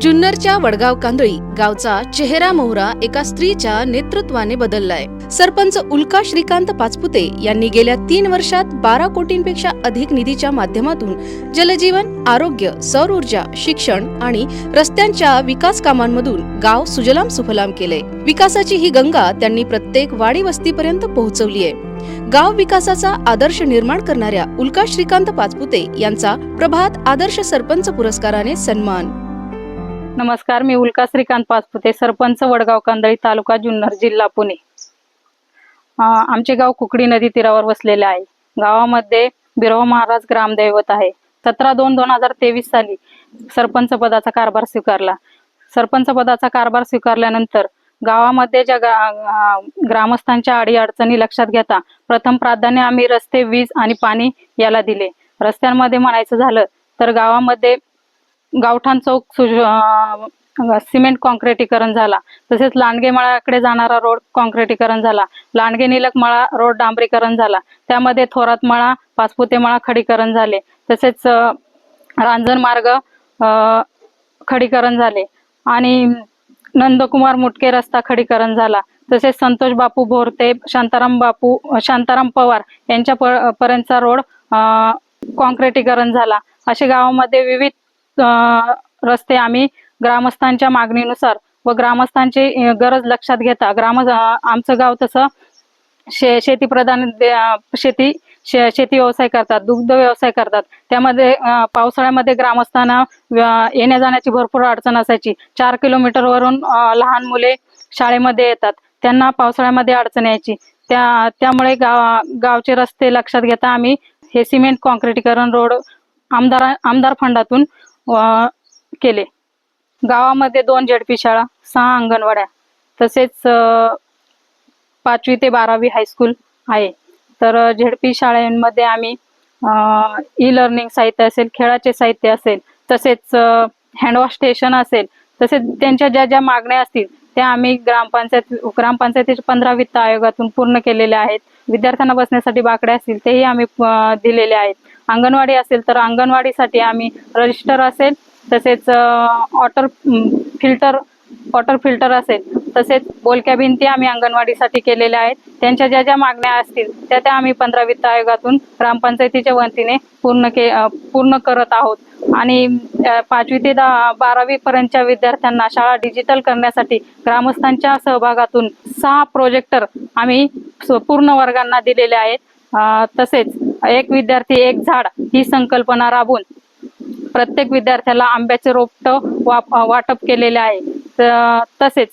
जुन्नरच्या वडगाव कांदळी गावचा चेहरा मोहरा एका स्त्रीच्या नेतृत्वाने बदललाय. सरपंच उल्का श्रीकांत पाचपुते यांनी गेल्या तीन वर्षात बारा कोटींपेक्षा अधिक निधीच्या माध्यमातून जलजीवन आरोग्य सौर ऊर्जा शिक्षण आणि रस्त्यांच्या विकास कामांमधून गाव सुजलाम सुफलाम केले. विकासाची ही गंगा त्यांनी प्रत्येक वाडी वस्तीपर्यंत पोहोचवली आहे. गाव विकासाचा आदर्श निर्माण करणाऱ्या उल्का श्रीकांत पाचपुते यांचा प्रभात आदर्श सरपंच पुरस्काराने सन्मान. नमस्कार मी उल्का श्रीकांत पाचपुते सरपंच वडगाव कांदळी तालुका जुन्नर जिल्हा पुणे. आमचे गाव कुकडी नदी तीरावर वसलेले आहे. गावामध्ये बिरव महाराज ग्रामदैवत आहे. सतरा दोन दोन हजार तेवीस साली सरपंच पदाचा कारभार स्वीकारला. सरपंच पदाचा कारभार स्वीकारल्यानंतर गावामध्ये ज्या गा- ग्रामस्थांच्या अडीअडचणी लक्षात घेता प्रथम प्राधान्य आम्ही रस्ते वीज आणि पाणी याला दिले. रस्त्यांमध्ये म्हणायचं झालं तर गावामध्ये गावठाण चौक सुज- सिमेंट कॉन्क्रिटीकरण झाला. तसेच लांडगे मळाकडे जाणारा रोड कॉन्क्रिटीकरण झाला. लांडगे निलक मळा रोड डांबरीकरण झाला. त्यामध्ये थोरात मळा पाचपुते मळा खडीकरण झाले. तसेच रांजण मार्ग खडीकरण झाले. आणि नंदकुमार मुटके रस्ता खडीकरण झाला. तसेच संतोष बापू भोरते शांताराम बापू शांताराम पवार यांच्या पर्यंतचा रोड अं, कॉन्क्रिटीकरण झाला. असे गावामध्ये विविध रस्ते आम्ही ग्रामस्थांच्या मागणीनुसार व ग्रामस्थांची गरज लक्षात घेता. ग्राम आमचं गाव तसं शे शेतीप्रधान शेती शे- शेती व्यवसाय करतात दुग्ध व्यवसाय करतात. त्यामध्ये पावसाळ्यामध्ये ग्रामस्थांना येण्या जाण्याची भरपूर अडचण असायची. चार किलोमीटरवरून लहान मुले शाळेमध्ये येतात. त्यांना पावसाळ्यामध्ये अडचण यायची. त्या त्यामुळे गाव गावचे रस्ते लक्षात घेता आम्ही हे सिमेंट कॉन्क्रिटीकरण रोड आमदार आमदार फंडातून केले. गावामध्ये दोन झेडपी शाळा सहा अंगणवाड्या तसेच पाचवी ते बारावी हायस्कूल आहे. तर झेडपी शाळांमध्ये आम्ही ई लर्निंग साहित्य असेल खेळाचे साहित्य असेल तसेच हँडवॉश स्टेशन असेल तसेच त्यांच्या ज्या ज्या मागण्या असतील त्या आम्ही ग्रामपंचायत ग्रामपंचायतीच्या पंधरा वित्त आयोगातून पूर्ण केलेल्या आहेत. विद्यार्थ्यांना बसण्यासाठी बाकड्या असतील तेही आम्ही दिलेले आहेत. अंगणवाडी असेल तर अंगणवाडीसाठी आम्ही रजिस्टर असेल. तसेच वॉटर फिल्टर वॉटर फिल्टर असेल. तसेच बोलक्या भिंती आम्ही अंगणवाडीसाठी केलेल्या आहेत. त्यांच्या ज्या ज्या मागण्या असतील त्या त्या आम्ही पंधरा वित्त आयोगातून ग्रामपंचायतीच्या वतीने पूर्ण के पूर्ण करत आहोत. आणि पाचवी ते दहा बारावीपर्यंतच्या विद्यार्थ्यांना शाळा डिजिटल करण्यासाठी ग्रामस्थांच्या सहभागातून सहा प्रोजेक्टर आम्ही पूर्ण वर्गांना दिलेले आहेत. तसेच एक विद्यार्थी एक झाड ही संकल्पना राबवून प्रत्येक विद्यार्थ्याला आंब्याचे रोपट वाटप केलेले आहे. तसेच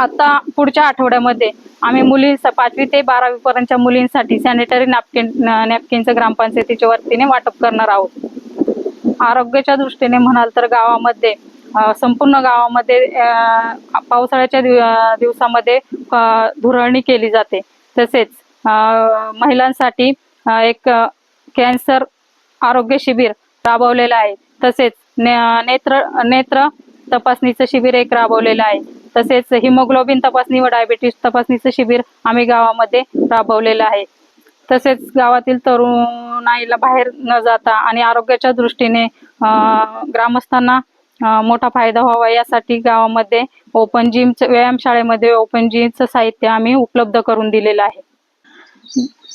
आता पुढच्या आठवड्यामध्ये आम्ही मुली पाचवी ते बारावी पर्यंतच्या मुलींसाठी सॅनिटरी नॅपकिन नॅपकिनचं ग्रामपंचायतीच्या वतीने वाटप करणार आहोत. आरोग्याच्या दृष्टीने म्हणाल तर गावामध्ये संपूर्ण गावामध्ये पावसाळ्याच्या दिवसामध्ये धुरळणी केली जाते. तसेच महिलांसाठी एक कॅन्सर आरोग्य शिबिर राबवलेलं आहे. तसेच ने- नेत्र नेत्र तपासणीचं शिबिर एक राबवलेलं आहे. तसेच हिमोग्लोबिन तपासणी व डायबिटीस तपासणीचं शिबिर आम्ही गावामध्ये राबवलेलं आहे. तसेच गावातील तरुणाईला बाहेर न जाता आणि आरोग्याच्या दृष्टीने ग्रामस्थांना मोठा फायदा व्हावा यासाठी गावामध्ये ओपन जिमचं व्यायामशाळेमध्ये ओपन जिमचं साहित्य आम्ही उपलब्ध करून दिलेलं आहे.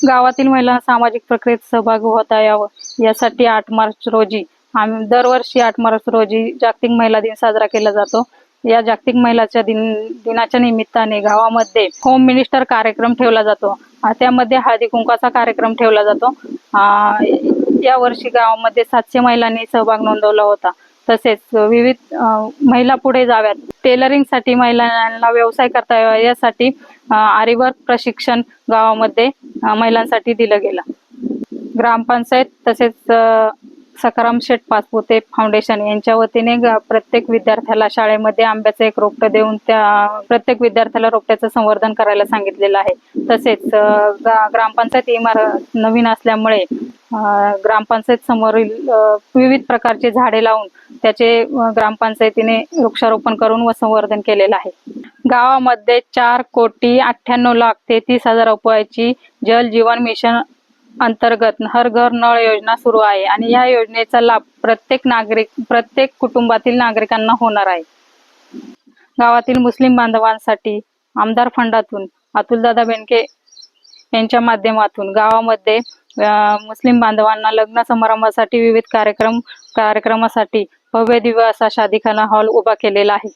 गावातील महिला सामाजिक प्रक्रियेत सहभागी होता यावं यासाठी आठ मार्च रोजी आम्ही दरवर्षी आठ मार्च रोजी जागतिक महिला दिन साजरा केला जातो. या जागतिक महिलाच्या दिन दिनाच्या निमित्ताने गावामध्ये होम मिनिस्टर कार्यक्रम ठेवला जातो. त्यामध्ये हळदी कुंकाचा कार्यक्रम ठेवला जातो. या वर्षी गावामध्ये सातशे महिलांनी सहभाग नोंदवला होता. तसेच विविध महिला पुढे जाव्यात. टेलरिंगसाठी महिलांना व्यवसाय करता यावा यासाठी अं, आरीवर्क प्रशिक्षण गावामध्ये महिलांसाठी दिलं गेलं. ग्रामपंचायत तसेच सकाराम सखाराम शेठ पाचपुते फाउंडेशन यांच्या वतीने प्रत्येक विद्यार्थ्याला शाळेमध्ये आंब्याचं एक रोपटं देऊन त्या प्रत्येक विद्यार्थ्याला रोपट्याचं संवर्धन करायला सांगितलेलं आहे. तसेच ग्रामपंचायत इमारत नवीन असल्यामुळे ग्रामपंचायत समोरील विविध प्रकारचे झाडे लावून त्याचे ग्रामपंचायतीने वृक्षारोपण करून व संवर्धन केलेलं आहे. गावामध्ये चार कोटी अठ्ठ्याण्णव लाख तेहतीस हजार रुपयाची जल जीवन मिशन अंतर्गत हर घर नळ योजना सुरू आहे आणि या योजनेचा लाभ प्रत्येक नागरिक प्रत्येक कुटुंबातील नागरिकांना होणार आहे. गावातील मुस्लिम बांधवांसाठी आमदार फंडातून अतुलदादा बेनके यांच्या माध्यमातून गावामध्ये मुस्लिम बांधवांना लग्न समारंभासाठी विविध कार्यक्रम कार्यक्रमासाठी भव्य दिव्य असा शादीखाना हॉल उभा केलेला आहे.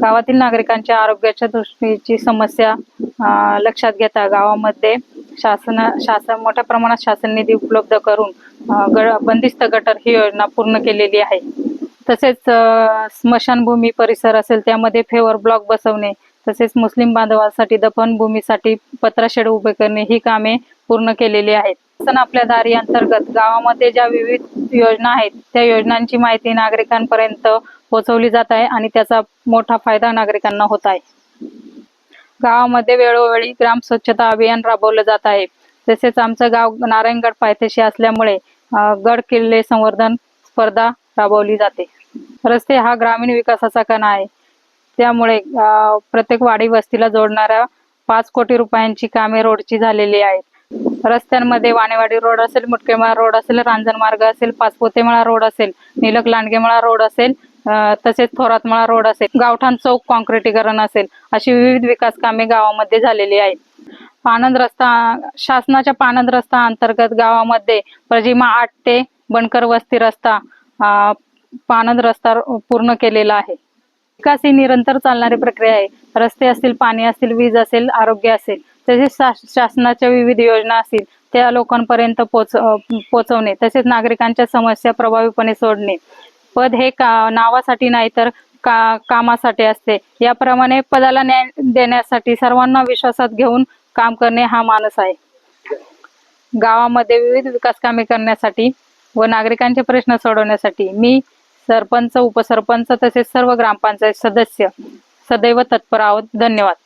गावातील नागरिकांच्या आरोग्याच्या दृष्टीची समस्या लक्षात घेता गावामध्ये शासन शासन मोठ्या प्रमाणात शासन निधी उपलब्ध करून ग बंदिस्त गटर ही योजना पूर्ण केलेली आहे. तसेच स्मशानभूमी परिसर असेल त्यामध्ये फेवर ब्लॉक बसवणे तसेच मुस्लिम बांधवांसाठी दफनभूमीसाठी पत्राशेड उभे करणे ही कामे पूर्ण केलेली आहेत. शासन आपल्या दारी अंतर्गत गावामध्ये ज्या विविध योजना आहेत त्या योजनांची माहिती नागरिकांपर्यंत पोहोचवली जात आहे आणि त्याचा मोठा फायदा नागरिकांना होत आहे. गावामध्ये वेळोवेळी ग्राम स्वच्छता अभियान राबवलं जात आहे. तसेच आमचं गाव नारायणगड पायथ्याशी असल्यामुळे गड किल्ले संवर्धन स्पर्धा राबवली जाते. रस्ते हा ग्रामीण विकासाचा कणा आहे. त्यामुळे प्रत्येक वाडी वस्तीला जोडणाऱ्या पाच कोटी रुपयांची कामे रोडची झालेली आहेत. रस्त्यांमध्ये वाणेवाडी रोड असेल मुटकेमाळा रोड असेल रांजण मार्ग असेल पाचपोतेमळा रोड असेल निलक लांडगेमळा रोड असेल तसेच थोरातमळा रोड असेल गावठाण चौक कॉन्क्रिटीकरण असेल अशी विविध विकास कामे गावामध्ये झालेली आहेत. पानंद रस्ता शासनाच्या पाणंद रस्ता अंतर्गत गावामध्ये प्रजिमा आठ ते बनकर वस्ती रस्ता पानंद रस्ता पूर्ण केलेला आहे. विकास ही निरंतर चालणारी प्रक्रिया आहे. रस्ते असतील पाणी असतील वीज असेल आरोग्य असेल तसेच शासनाच्या विविध योजना असतील त्या लोकांपर्यंत पोच पोचवणे तसेच नागरिकांच्या समस्या प्रभावीपणे सोडणे पद हे का नावासाठी नाही तर का कामासाठी असते. याप्रमाणे पदाला न्याय देण्यासाठी सर्वांना विश्वासात घेऊन काम करणे हा मानस आहे. गावामध्ये विविध विकास कामे करण्यासाठी व नागरिकांचे प्रश्न सोडवण्यासाठी मी सरपंच उपसरपंच तसेच सर्व ग्रामपंचायत सदस्य सदैव तत्पर आहोत. धन्यवाद.